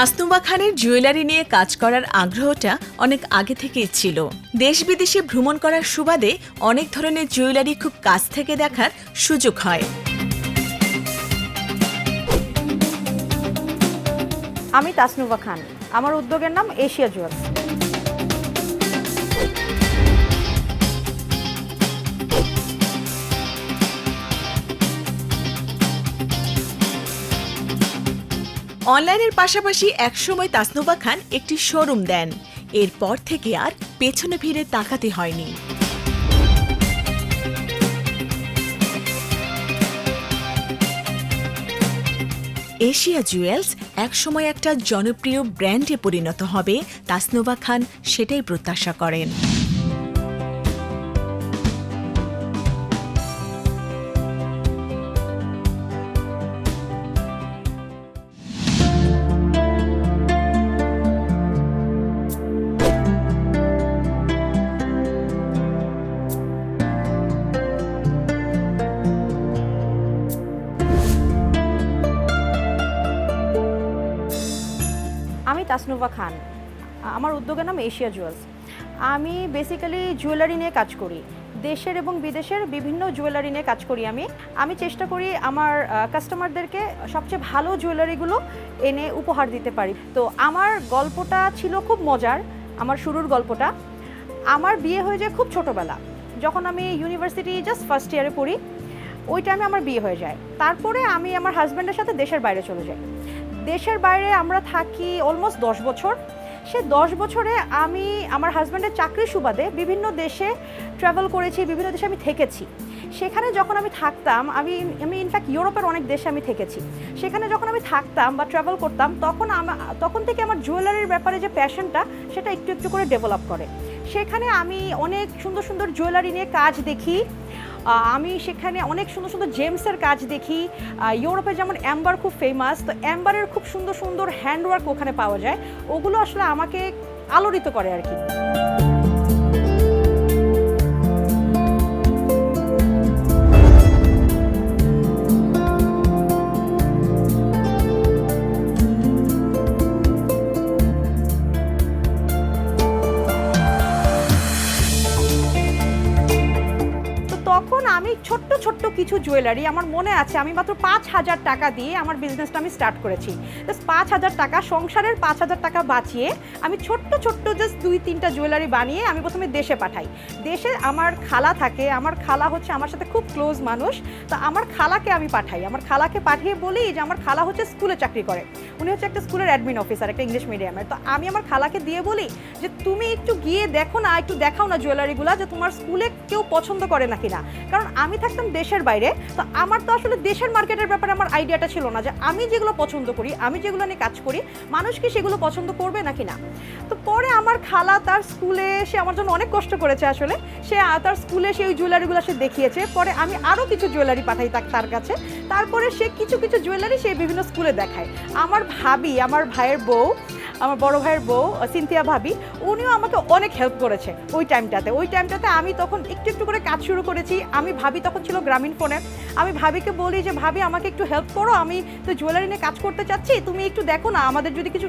তাসনুবা খানের জুয়েলারি নিয়ে কাজ করার আগ্রহটা অনেক আগে থেকেই ছিল। দেশ বিদেশে ভ্রমণ করার সুবাদে অনেক ধরনের জুয়েলারি খুব কাছ থেকে দেখার সুযোগ হয়। আমি তাসনুবা খান। আমার উদ্যোগের নাম এশিয়া জুয়েলস অনলাইনের পাশাপাশি একসময় তাসনুবা খান একটি শোরুম দেন। এরপর থেকে আর পেছনে ফিরে তাকাতে হয়নি। এশিয়া জুয়েলস একসময় একটা জনপ্রিয় ব্র্যান্ডে পরিণত হবে তাসনুবা খান, সেটাই প্রত্যাশা করেন। আমি তাসনুবা খান। আমার উদ্যোগের নাম এশিয়া জুয়েলস আমি বেসিক্যালি জুয়েলারি নিয়ে কাজ করি। দেশের এবং বিদেশের বিভিন্ন জুয়েলারি নিয়ে কাজ করি আমি। আমি চেষ্টা করি আমার কাস্টমারদেরকে সবচেয়ে ভালো জুয়েলারিগুলো এনে উপহার দিতে পারি। তো আমার গল্পটা ছিল খুব মজার, আমার শুরুর গল্পটা। আমার বিয়ে হয়ে যায় খুব ছোটোবেলা। যখন আমি ইউনিভার্সিটি জাস্ট ফার্স্ট ইয়ারে পড়ি ওই টাইমে আমার বিয়ে হয়ে যায়। তারপরে আমি আমার হাজব্যান্ডের সাথে দেশের বাইরে চলে যাই। দেশের বাইরে আমরা থাকি অলমোস্ট দশ বছর। সে দশ বছরে আমি আমার হাজব্যান্ডের চাকরির সুবাদে বিভিন্ন দেশে ট্রাভেল করেছি, বিভিন্ন দেশে আমি থেকেছি। সেখানে যখন আমি থাকতাম, আমি আমি ইনফ্যাক্ট ইউরোপের অনেক দেশে আমি থেকেছি। সেখানে যখন আমি থাকতাম বা ট্রাভেল করতাম, তখন তখন থেকে আমার জুয়েলারির ব্যাপারে যে প্যাশনটা সেটা একটু একটু করে ডেভেলপ করে। সেখানে আমি অনেক সুন্দর সুন্দর জুয়েলারি নিয়ে কাজ দেখি। আমি সেখানে অনেক সুন্দর সুন্দর জেমসের কাজ দেখি। ইউরোপে যেমন অ্যাম্বার খুব ফেমাস তো অ্যাম্বারের খুব সুন্দর সুন্দর হ্যান্ডওয়ার্ক ওখানে পাওয়া যায়। ওগুলো আসলে আমাকে আলোড়িত করে আর কি। কিছু জুয়েলারি আমার মনে আছে আমি মাত্র পাঁচ হাজার টাকা দিয়ে আমার বিজনেসটা আমি স্টার্ট করেছি। জাস্ট পাঁচ হাজার টাকা, সংসারের পাঁচ হাজার টাকা বাঁচিয়ে আমি ছোট্ট ছোট্ট জাস্ট দুই, তিনটা জুয়েলারি বানিয়ে আমি প্রথমে দেশে পাঠাই। দেশে আমার খালা থাকে, আমার খালা হচ্ছে আমার সাথে খুব ক্লোজ মানুষ, তো আমার খালাকে আমি পাঠাই। আমার খালাকে পাঠিয়ে বলি যে আমার খালা হচ্ছে স্কুলে চাকরি করে। উনি হচ্ছে একটা স্কুলের অ্যাডমিন অফিসার একটা ইংলিশ মিডিয়ামের তো আমি আমার খালাকে দিয়ে বলি যে, তুমি একটু গিয়ে দেখো না, একটু দেখাও না জুয়েলারিগুলো যে তোমার স্কুলে কেউ পছন্দ করে না কারণ আমি থাকতাম দেশের বাইরে, তো আমার তো আসলে দেশের মার্কেটের ব্যাপারে আমার আইডিয়াটা ছিল না যে আমি যেগুলো পছন্দ করি, আমি যেগুলো নিয়ে কাজ করি, মানুষ কি সেগুলো পছন্দ করবে নাকি না তো পরে আমার খালা তার স্কুলে সে আমার জন্য অনেক কষ্ট করেছে আসলে। সে তার স্কুলে সেই জুয়েলারিগুলো সে দেখিয়েছে। পরে আমি আরও কিছু জুয়েলারি পাঠাই তার কাছে। তারপরে সে কিছু কিছু জুয়েলারি সে বিভিন্ন স্কুলে দেখায়। আমার ভাবি, আমার ভাইয়ের বউ আমার বড় ভাইয়ের বউ সিনথিয়া ভাবি, উনিও আমাকে অনেক হেল্প করেছে ওই টাইমটাতে ওই টাইমটাতে আমি তখন একটু একটু করে কাজ শুরু করেছি। আমি ভাবি তখন ছিল গ্রামীণ ফোনে। আমি ভাবিকে বলি যে, ভাবি, আমাকে একটু হেল্প করো। আমি তো জুয়েলারি নিয়ে কাজ করতে চাচ্ছি। তুমি একটু দেখো না, আমাদের যদি কিছু,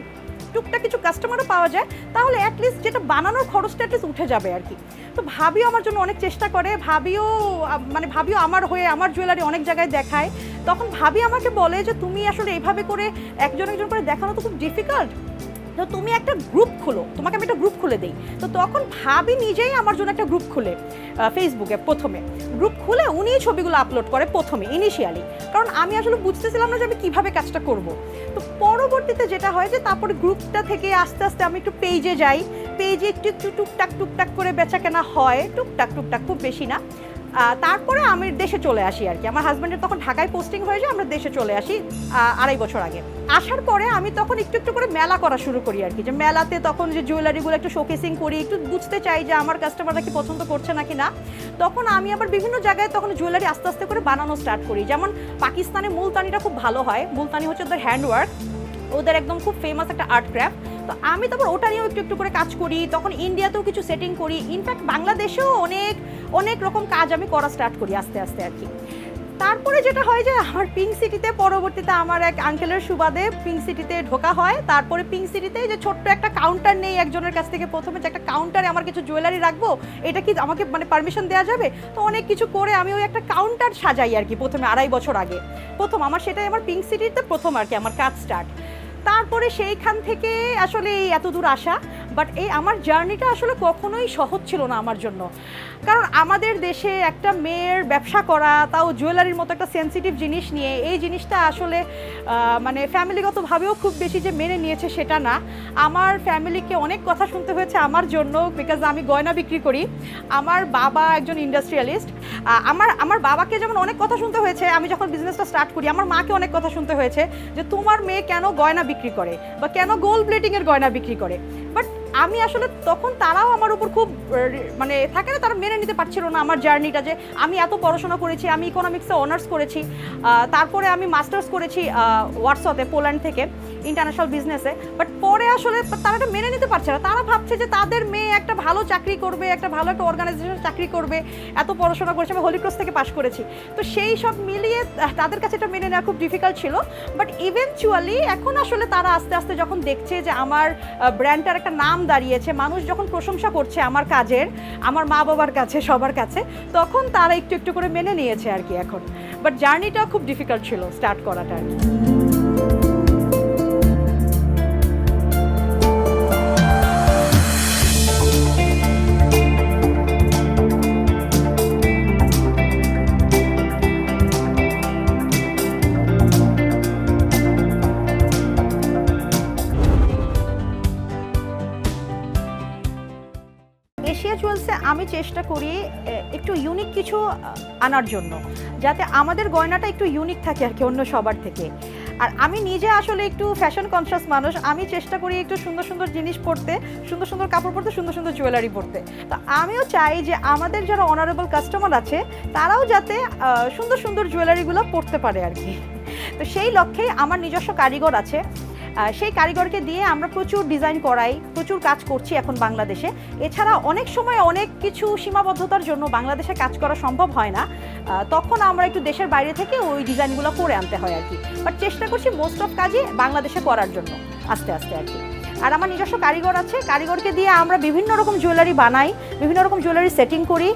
টুকটাক কিছু কাস্টমারও পাওয়া যায়, তাহলে অ্যাটলিস্ট যেটা বানানোর খরচটা অ্যাটলিস্ট উঠে যাবে আর কি। তো ভাবিও আমার জন্য অনেক চেষ্টা করে। ভাবিও মানে ভাবিও আমার হয়ে আমার জুয়েলারি অনেক জায়গায় দেখায়। তখন ভাবি আমাকে বলে যে, তুমি আসলে এইভাবে করে একজন একজন করে দেখানো তো খুব ডিফিকাল্ট তো তুমি একটা গ্রুপ খোলো, তোমাকে আমি একটা গ্রুপ খুলে দিই। তো তখন ভাবি নিজেই আমার জন্য একটা গ্রুপ খুলে ফেসবুকে প্রথমে। গ্রুপ খুলে উনিই ছবিগুলো আপলোড করে প্রথমে ইনিশিয়ালি কারণ আমি আসলে বুঝতেছিলাম না যে আমি কীভাবে কাজটা করব। তো পরবর্তীতে যেটা হয় যে তারপরে গ্রুপটা থেকে আস্তে আস্তে আমি একটু পেজে যাই। পেজে একটু একটু টুকটাক টুকটাক করে বেচা কেনা হয়। টুকটাক টুকটাক খুব বেশি না। তারপরে আমি দেশে চলে আসি আর কি। আমার হাজব্যান্ডের তখন ঢাকায় পোস্টিং হয়ে যায়, আমরা দেশে চলে আসি আড়াই বছর আগে। আসার পরে আমি তখন একটু একটু করে মেলা করা শুরু করি আর কি। যে মেলাতে তখন যে জুয়েলারিগুলো একটু শোকেসিং করি, একটু বুঝতে চাই যে আমার কাস্টমাররা কি পছন্দ করছে নাকি না। তখন আমি আবার বিভিন্ন জায়গায় তখন জুয়েলারি আস্তে আস্তে করে বানানো স্টার্ট করি। যেমন পাকিস্তানে মুলতানিটা খুব ভালো হয়। মুলতানি হচ্ছে ওদের হ্যান্ডওয়ার্ক ওদের একদম খুব ফেমাস একটা আর্ট ক্রাফট তো আমি তারপর ওটা নিয়েও একটু একটু করে কাজ করি। তখন ইন্ডিয়াতেও কিছু সেটিং করি। ইনফ্যাক্ট বাংলাদেশেও অনেক অনেক রকম কাজ আমি করা স্টার্ট করি আস্তে আস্তে আর কি। তারপরে যেটা হয় যে আমার পিঙ্ক সিটিতে পরবর্তীতে আমার এক আঙ্কেলের সুবাদে পিঙ্ক সিটিতে ঢোকা হয়। তারপরে পিঙ্ক সিটিতে যে ছোট্ট একটা কাউন্টার নেই একজনের কাছ থেকে প্রথমে, যে একটা কাউন্টারে আমার কিছু জুয়েলারি রাখব, এটা কি আমাকে মানে পারমিশন দেওয়া যাবে? তো অনেক কিছু করে আমি ওই একটা কাউন্টার সাজাই আর কি প্রথমে আড়াই বছর আগে। প্রথম আমার সেটাই, আমার পিঙ্ক সিটিতে প্রথম আর কি আমার কাজ স্টার্ট তারপরে সেইখান থেকে আসলে এই এত দূর আসা বাট এই আমার জার্নিটা আসলে কখনোই সহজ ছিল না আমার জন্য। কারণ আমাদের দেশে একটা মেয়ের ব্যবসা করা, তাও জুয়েলারির মতো একটা সেন্সিটিভ জিনিস নিয়ে, এই জিনিসটা আসলে মানে ফ্যামিলিগতভাবেও খুব বেশি যে মেনে নিয়েছে সেটা না। আমার ফ্যামিলিকে অনেক কথা শুনতে হয়েছে আমার জন্য বিকজ আমি গয়না বিক্রি করি। আমার বাবা একজন ইন্ডাস্ট্রিয়ালিস্ট আমার আমার বাবাকে যেমন অনেক কথা শুনতে হয়েছে, আমি যখন বিজনেসটা স্টার্ট করি, আমার মাকে অনেক কথা শুনতে হয়েছে যে, তোমার মেয়ে কেন গয়না বিক্রি করে? বা কেন গোল্ড প্লেটিংয়ের গয়না বিক্রি করে? আমি আসলে তখন তারাও আমার উপর খুব মানে থাকে না, তারা মেনে নিতে পারছিল না আমার জার্নিটা যে আমি এত পড়াশোনা করেছি, আমি ইকোনমিক্সে অনার্স করেছি তারপরে আমি মাস্টার্স করেছি হোয়াটসঅ্যাপে পোল্যান্ড থেকে। ইন্টারন্যাশনাল বিজনেসে বাট পরে আসলে তারা এটা মেনে নিতে পারছে না। তারা ভাবছে যে তাদের মেয়ে একটা ভালো চাকরি করবে, একটা ভালো একটা অর্গানাইজেশন চাকরি করবে, এত পড়াশোনা করেছে, আমি হলিক্রস থেকে পাশ করেছি। তো সেই সব মিলিয়ে তাদের কাছে এটা মেনে নেওয়া খুব ডিফিকাল্ট ছিল। বাট ইভেনচুয়ালি এখন আসলে তারা আস্তে আস্তে যখন দেখছে যে আমার ব্র্যান্ডটার একটা নাম দাঁড়িয়েছে, মানুষ যখন প্রশংসা করছে আমার কাজের, আমার মা বাবার কাছে, সবার কাছে, তখন তারা একটু একটু করে মেনে নিয়েছে আর কি এখন। বাট জার্নিটা খুব ডিফিকাল্ট ছিল স্টার্ট করাটা আর কি। এশিয়া জুয়েলসে আমি চেষ্টা করি একটু ইউনিক কিছু আনার জন্য। যাতে আমাদের গয়নাটা একটু ইউনিক থাকে আর কি অন্য সবার থেকে। আর আমি নিজে আসলে একটু ফ্যাশন কনসিয়াস মানুষ, আমি চেষ্টা করি একটু সুন্দর সুন্দর জিনিস পরতে, সুন্দর সুন্দর কাপড় পরতে, সুন্দর সুন্দর জুয়েলারি পরতে। তো আমিও চাই যে আমাদের যারা অনারেবল কাস্টমার আছে, তারাও যাতে সুন্দর সুন্দর জুয়েলারিগুলো পরতে পারে আর কি। তো সেই লক্ষ্যেই আমার নিজস্ব কারিগর আছে। সেই কারিগরকে দিয়ে আমরা প্রচুর ডিজাইন করাই, প্রচুর কাজ করছি এখন বাংলাদেশে। এছাড়া অনেক সময় অনেক কিছু সীমাবদ্ধতার জন্য বাংলাদেশে কাজ করা সম্ভব হয় না। তখন আমরা একটু দেশের বাইরে থেকে ওই ডিজাইনগুলো করে আনতে হয় আর কি। বাট চেষ্টা করছি মোস্ট অফ কাজই বাংলাদেশে করার জন্য, আস্তে আস্তে আর কি। আর আমার নিজস্ব কারিগর আছে। কারিগরকে দিয়ে আমরা বিভিন্ন রকম জুয়েলারি বানাই, বিভিন্ন রকম জুয়েলারি সেটিং করি।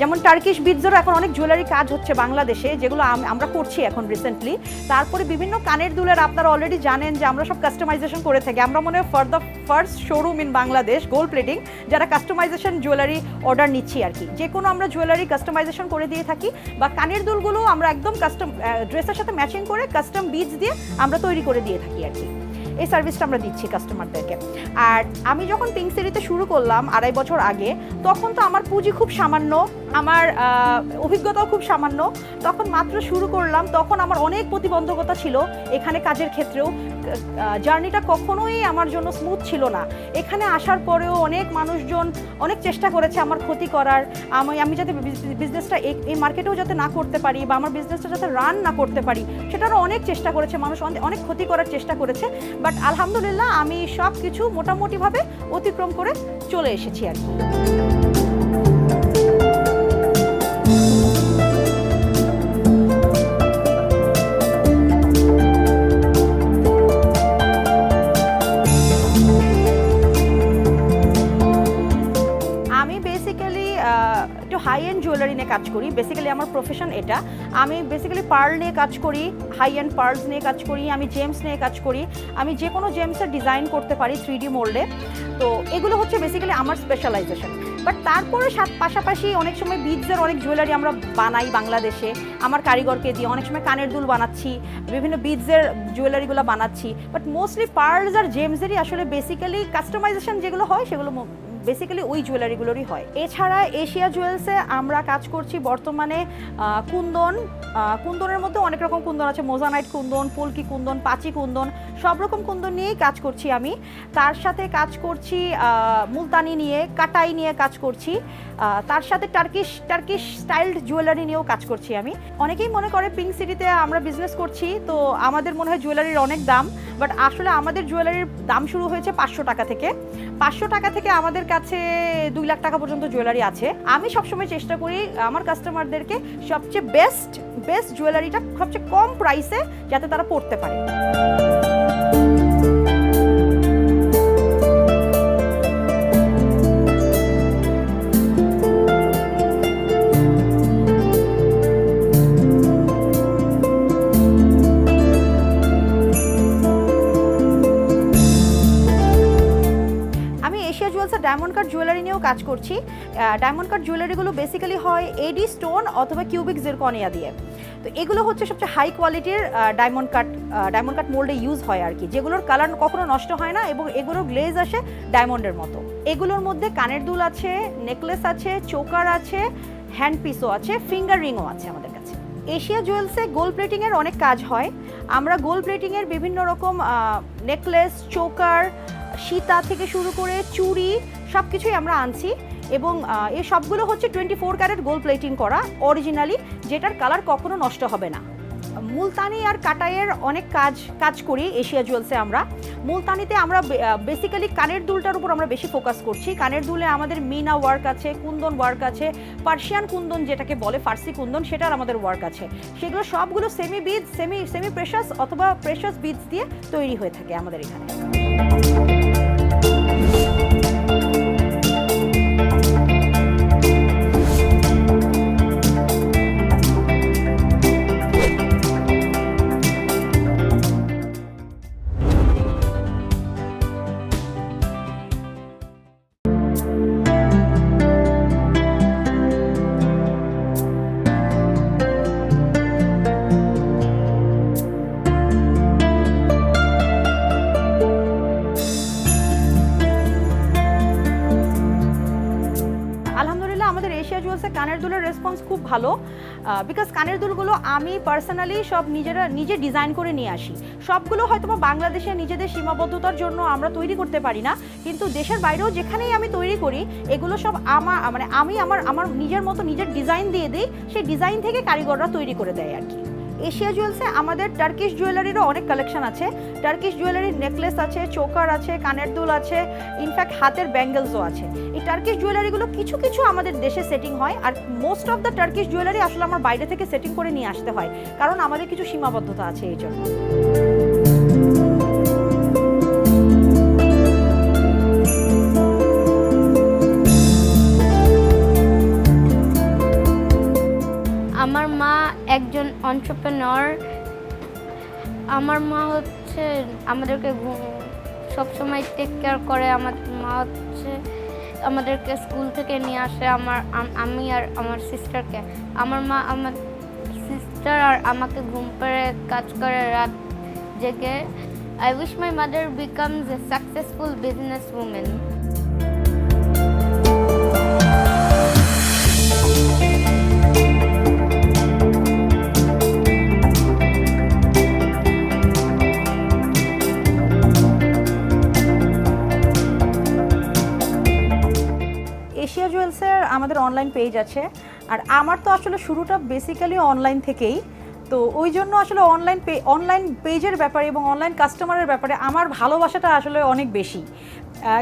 যেমন টার্কিশ বিটসেরও এখন অনেক জুয়েলারি কাজ হচ্ছে বাংলাদেশে, যেগুলো আমরা করছি এখন রিসেন্টলি তারপরে বিভিন্ন কানের দুলের আপনারা অলরেডি জানেন যে আমরা সব কাস্টমাইজেশন করে থাকি। আমরা মনে হয় for the first showroom in Bangladesh gold plating যারা কাস্টমাইজেশন জুয়েলারি অর্ডার নিচ্ছি আর কি। যে কোনো আমরা জুয়েলারি কাস্টমাইজেশন করে দিয়ে থাকি বা কানের দুলগুলো আমরা একদম কাস্টম ড্রেসের সাথে ম্যাচিং করে কাস্টম বিটস দিয়ে আমরা তৈরি করে দিয়ে থাকি আর কি। এই সার্ভিসটা আমরা দিচ্ছি কাস্টমারদেরকে আর আমি যখন পিঙ্ক সিটিতে শুরু করলাম আড়াই বছর আগে, তখন তো আমার পুঁজি খুব সামান্য, আমার অভিজ্ঞতাও খুব সামান্য। তখন মাত্র শুরু করলাম, তখন আমার অনেক প্রতিবন্ধকতা ছিল এখানে কাজের ক্ষেত্রেও। জার্নিটা কখনোই আমার জন্য স্মুথ ছিল না। এখানে আসার পরেও অনেক মানুষজন অনেক চেষ্টা করেছে আমার ক্ষতি করার। আমি আমি যাতে বিজনেসটা এই মার্কেটেও যাতে না করতে পারি বা আমার বিজনেসটা যাতে রান না করতে পারি, সেটারও অনেক চেষ্টা করেছে মানুষ, অনে- অনেক ক্ষতি করার চেষ্টা করেছে। বাট আলহামদুলিল্লাহ আমি সব কিছু মোটামুটিভাবে অতিক্রম করে চলে এসেছি আর কি। হাই এন্ড জুয়েলারি নিয়ে কাজ করি। বেসিক্যালি আমার প্রফেশন এটা। আমি বেসিক্যালি পার্ল নিয়ে কাজ করি হাই এন্ড পার্লস নিয়ে কাজ করি, আমি জেমস নিয়ে কাজ করি। আমি যে কোনো জেমসের ডিজাইন করতে পারি থ্রি ডি মোল্ডে তো এগুলো হচ্ছে বেসিক্যালি আমার স্পেশালাইজেশন বাট তারপরে পাশাপাশি অনেক সময় বিটসের অনেক জুয়েলারি আমরা বানাই বাংলাদেশে। আমার কারিগরকে দিয়ে অনেক সময় কানের দুল বানাচ্ছি, বিভিন্ন বিটসের জুয়েলারিগুলো বানাচ্ছি। বাট মোস্টলি পার্লস আর জেমসেরই আসলে বেসিক্যালি কাস্টমাইজেশন যেগুলো হয়, সেগুলো বেসিক্যালি ওই জুয়েলারিগুলোরই হয়। এছাড়া এশিয়া জুয়েলসে আমরা কাজ করছি বর্তমানে কুন্দন কুন্দনের মধ্যে অনেক রকম কুন্দন আছে। মোজানাইট কুন্দন পুলকি কুন্দন পাচি কুন্দন, সব রকম কুন্দন নিয়েই কাজ করছি আমি। তার সাথে কাজ করছি মুলতানি নিয়ে, কাটাই নিয়ে কাজ করছি। তার সাথে টার্কিশ টার্কিশ স্টাইলড জুয়েলারি নিয়েও কাজ করছি আমি। অনেকেই মনে করে পিঙ্ক সিটিতে আমরা বিজনেস করছি, তো আমাদের মনে হয় জুয়েলারির অনেক দাম বাট আসলে আমাদের জুয়েলারির দাম শুরু হয়েছে পাঁচশো টাকা থেকে। পাঁচশো টাকা থেকে আমাদের কাছে দুই লাখ টাকা পর্যন্ত জুয়েলারি আছে। আমি সবসময় চেষ্টা করি, আমার কাস্টমারদেরকে সবচেয়ে বেস্ট বেস্ট জুয়েলারিটা সবচেয়ে কম প্রাইসে যাতে তারা পড়তে পারে। কাজ করছি। ডায়মন্ড কাট জুয়েলারিগুলো বেসিক্যালি হয় এডি স্টোন অথবা কিউবিক জিরকনিয়া দিয়ে। তো এগুলো হচ্ছে সবচেয়ে হাই কোয়ালিটির ডায়মন্ড কাট ডায়মন্ড কাট মোল্ডে ইউজ হয় আর কি। যেগুলোর কালার কখনো নষ্ট হয় না এবং এগুলোর গ্লেজ আসে ডায়মন্ডের মতো। এগুলোর মধ্যে কানের দুল আছে নেকলেস আছে চোকার আছে হ্যান্ড পিসও আছে ফিঙ্গার রিংও আছে আমাদের কাছে। এশিয়া জুয়েলসে গোল্ড প্লেটিংয়ের অনেক কাজ হয়। আমরা গোল্ড প্লেটিংয়ের বিভিন্ন রকম নেকলেস চোকার সীতা থেকে শুরু করে চুড়ি সব কিছুই আমরা আনছি এবং এই সবগুলো হচ্ছে twenty four carat gold plating করা অরিজিনালি যেটার কালার কখনো নষ্ট হবে না। মুলতানি আর কাটাইয়ের অনেক কাজ কাজ করি এশিয়া জুয়েলসে আমরা। মুলতানিতে আমরা বেসিক্যালি কানের দুলটার উপর আমরা বেশি ফোকাস করছি। কানের দুলে আমাদের মিনা ওয়ার্ক আছে, কুন্দন ওয়ার্ক আছে, পার্সিয়ান কুন্দন যেটাকে বলে, ফার্সি কুন্দন, সেটার আমাদের ওয়ার্ক আছে। সেগুলো সবগুলো সেমি বিদ সেমি সেমি প্রেশাস অথবা প্রেশাস বিডস দিয়ে তৈরি হয়ে থাকে আমাদের এখানে। ভালো বিকজ কানের দুলগুলো আমি পার্সোনালি সব নিজেরা নিজে ডিজাইন করে নিয়ে আসি। সবগুলো হয়তো বাংলাদেশে নিজেদের সীমাবদ্ধতার জন্য আমরা তৈরি করতে পারি না, কিন্তু দেশের বাইরেও যেখানেই আমি তৈরি করি, এগুলো সব আমার মানে আমি আমার আমার নিজের মতো নিজের ডিজাইন দিয়ে দিই, সেই ডিজাইন থেকে কারিগররা তৈরি করে দেয় আর কি। এশিয়া জুয়েলসে আমাদের টার্কিশ জুয়েলারিরও অনেক কালেকশন আছে। টার্কিশ জুয়েলারির নেকলেস আছে চোকার আছে, কানের দুল আছে ইনফ্যাক্ট হাতের ব্যাঙ্গেলসও আছে। এই টার্কিশ জুয়েলারিগুলো কিছু কিছু আমাদের দেশে সেটিং হয় আর most of the Turkish jewellery আসলে আমার বাইরে থেকে সেটিং করে নিয়ে আসতে হয়। কারণ আমাদের কিছু সীমাবদ্ধতা আছে এই জন্য। একজন অন্টারপ্রেনর আমার মা হচ্ছে আমাদেরকে সবসময় টেক কেয়ার করে। আমার মা হচ্ছে আমাদেরকে স্কুল থেকে নিয়ে আসে। আমার আমি আর আমার সিস্টারকে আমার মা আমার সিস্টার আর আমাকে ঘুম পেড়ে কাজ করে রাত জেগে। I wish my mother becomes a successful business Asia জুয়েলসের আমাদের অনলাইন পেজ আছে। আর আমার তো আসলে শুরুটা বেসিক্যালি অনলাইন থেকেই। তো ওই জন্য আসলে অনলাইন পে অনলাইন পেজের ব্যাপারে এবং অনলাইন কাস্টমারের ব্যাপারে আমার ভালোবাসাটা আসলে অনেক বেশি।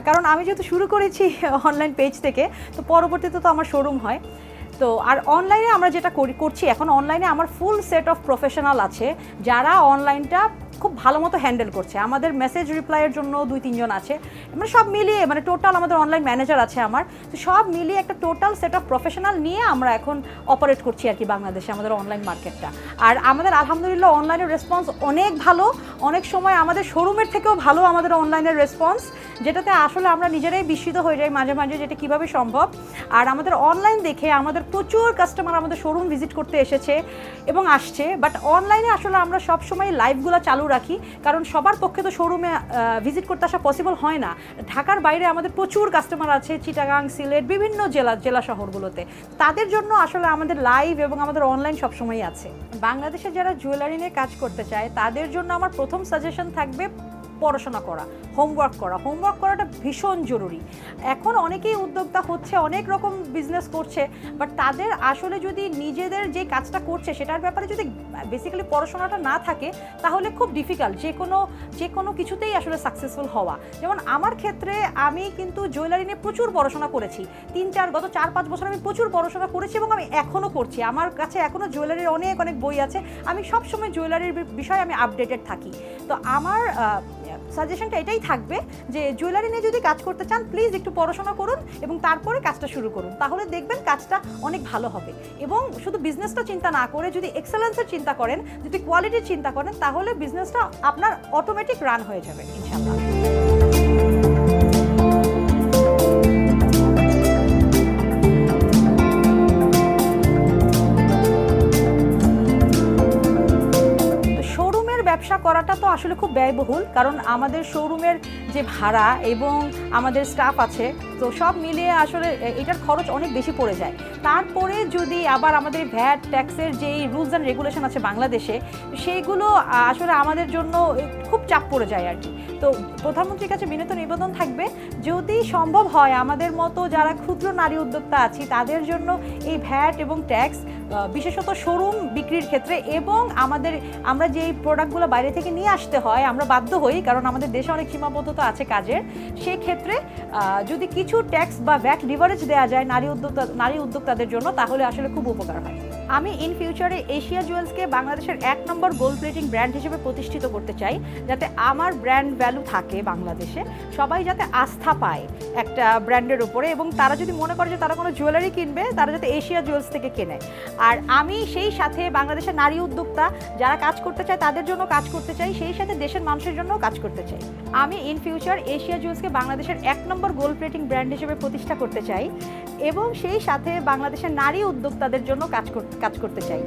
কারণ আমি যেহেতু শুরু করেছি অনলাইন পেজ থেকে, তো পরবর্তীতে তো আমার শোরুম হয়। তো আর অনলাইনে আমরা যেটা করি, করছি, এখন অনলাইনে আমার ফুল সেট অফ প্রফেশনাল আছে। যারা অনলাইনটা খুব ভালো মতো হ্যান্ডেল করছে। আমাদের মেসেজ রিপ্লাইয়ের জন্য দুই, তিনজন আছে। মানে সব মিলিয়ে মানে টোটাল আমাদের অনলাইন ম্যানেজার আছে আমার। তো সব মিলিয়ে একটা টোটাল সেট অফ প্রফেশনাল নিয়ে আমরা এখন অপারেট করছি আর কি বাংলাদেশে, আমাদের অনলাইন মার্কেটটা আর আমাদের আলহামদুলিল্লাহ অনলাইনের রেসপন্স অনেক ভালো। অনেক সময় আমাদের শোরুমের থেকেও ভালো আমাদের অনলাইনের রেসপন্স যেটাতে আসলে আমরা নিজেরাই বিস্মিত হয়ে যাই মাঝে মাঝে যেটা কীভাবে সম্ভব। আর আমাদের অনলাইন দেখে আমাদের প্রচুর কাস্টমার আমাদের শোরুম ভিজিট করতে এসেছে এবং আসছে। বাট অনলাইনে আসলে আমরা সব সময় লাইভগুলো চালু রাখি, কারণ সবার পক্ষে তো শোরুমে ভিজিট করতে আসা পসিবল হয় না। ঢাকার বাইরে আমাদের প্রচুর কাস্টমার আছে চিটাগাং সিলেট, বিভিন্ন জেলা জেলা শহরগুলোতে। তাদের জন্য আসলে আমাদের লাইভ এবং আমাদের অনলাইন সবসময়ই আছে। বাংলাদেশে যারা জুয়েলারি নিয়ে কাজ করতে চায়, তাদের জন্য আমার প্রথম সাজেশন থাকবে পড়াশোনা করা হোমওয়ার্ক করা। হোমওয়ার্ক করাটা ভীষণ জরুরি। এখন অনেকেই উদ্যোক্তা হচ্ছে, অনেক রকম বিজনেস করছে বাট তাদের আসলে যদি নিজেদের যে কাজটা করছে, সেটার ব্যাপারে যদি বেসিক্যালি পড়াশোনাটা না থাকে, তাহলে খুব ডিফিকাল্ট যে কোনো যে কোনো কিছুতেই আসলে সাকসেসফুল হওয়া। যেমন আমার ক্ষেত্রে আমি কিন্তু জুয়েলারি নিয়ে প্রচুর পড়াশোনা করেছি। তিন, চার, গত চার, পাঁচ বছর আমি প্রচুর পড়াশোনা করেছি এবং আমি এখনও করছি। আমার কাছে এখনও জুয়েলারির অনেক অনেক বই আছে। আমি সবসময় জুয়েলারির বিষয়ে আমি আপডেটেড থাকি। তো আমার সাজেশনটা এটাই থাকবে যে জুয়েলারি নিয়ে যদি কাজ করতে চান প্লিজ একটু পড়াশোনা করুন এবং তারপরে কাজটা শুরু করুন। তাহলে দেখবেন কাজটা অনেক ভালো হবে। এবং শুধু বিজনেসটা চিন্তা না করে যদি এক্সেলেন্সের চিন্তা করেন, যদি কোয়ালিটির চিন্তা করেন, তাহলে বিজনেসটা আপনার অটোমেটিক রান হয়ে যাবে ইনশাল্লাহ ব্যবসা করাটা তো আসলে খুব ব্যয়বহুল, কারণ আমাদের শোরুমের যে ভাড়া এবং আমাদের স্টাফ আছে, তো সব মিলিয়ে আসলে এটার খরচ অনেক বেশি পড়ে যায়। তারপরে যদি আবার আমাদের ভ্যাট ট্যাক্সের যেই রুলস অ্যান্ড রেগুলেশন আছে বাংলাদেশে, সেইগুলো আসলে আমাদের জন্য খুব চাপ পড়ে যায় আর কি। তো প্রধানমন্ত্রীর কাছে বিনীত নিবেদন থাকবে, যদি সম্ভব হয় আমাদের মতো যারা ক্ষুদ্র নারী উদ্যোক্তা আছি, তাদের জন্য এই ভ্যাট এবং ট্যাক্স বিশেষত শোরুম বিক্রির ক্ষেত্রে এবং আমাদের, আমরা যেই প্রোডাক্টগুলো বাইরে থেকে নিয়ে আসতে হয়, আমরা বাধ্য হই, কারণ আমাদের দেশে অনেক সীমাবদ্ধতা আছে কাজের সেই ক্ষেত্রে যদি কিছু ট্যাক্স বা ভ্যাট লিভারেজ দেওয়া যায় নারী উদ্যোক্তা, নারী উদ্যোক্তাদের জন্য, তাহলে আসলে খুব উপকার হয়। আমি ইন ফিউচারে এশিয়া জুয়েলসকে বাংলাদেশের এক নম্বর গোল্ড প্লেটিং ব্র্যান্ড হিসেবে প্রতিষ্ঠিত করতে চাই, যাতে আমার ব্র্যান্ড ভ্যালু থাকে বাংলাদেশে, সবাই যাতে আস্থা পায় একটা ব্র্যান্ডের উপরে এবং তারা যদি মনে করে যে তারা কোনো জুয়েলারি কিনবে, তারা যাতে এশিয়া জুয়েলস থেকে কেনে। আর আমি সেই সাথে বাংলাদেশের নারী উদ্যোক্তা যারা কাজ করতে চায়, তাদের জন্য কাজ করতে চাই, সেই সাথে দেশের মানুষের জন্য কাজ করতে চাই। আমি ইন ফিউচার এশিয়া জুয়েলসকে বাংলাদেশের এক নম্বর গোল্ড প্লেটিং ব্র্যান্ড হিসেবে প্রতিষ্ঠা করতে চাই এবং সেই সাথে বাংলাদেশের নারী উদ্যোক্তাদের জন্য কাজ কর- কাজ করতে চাই।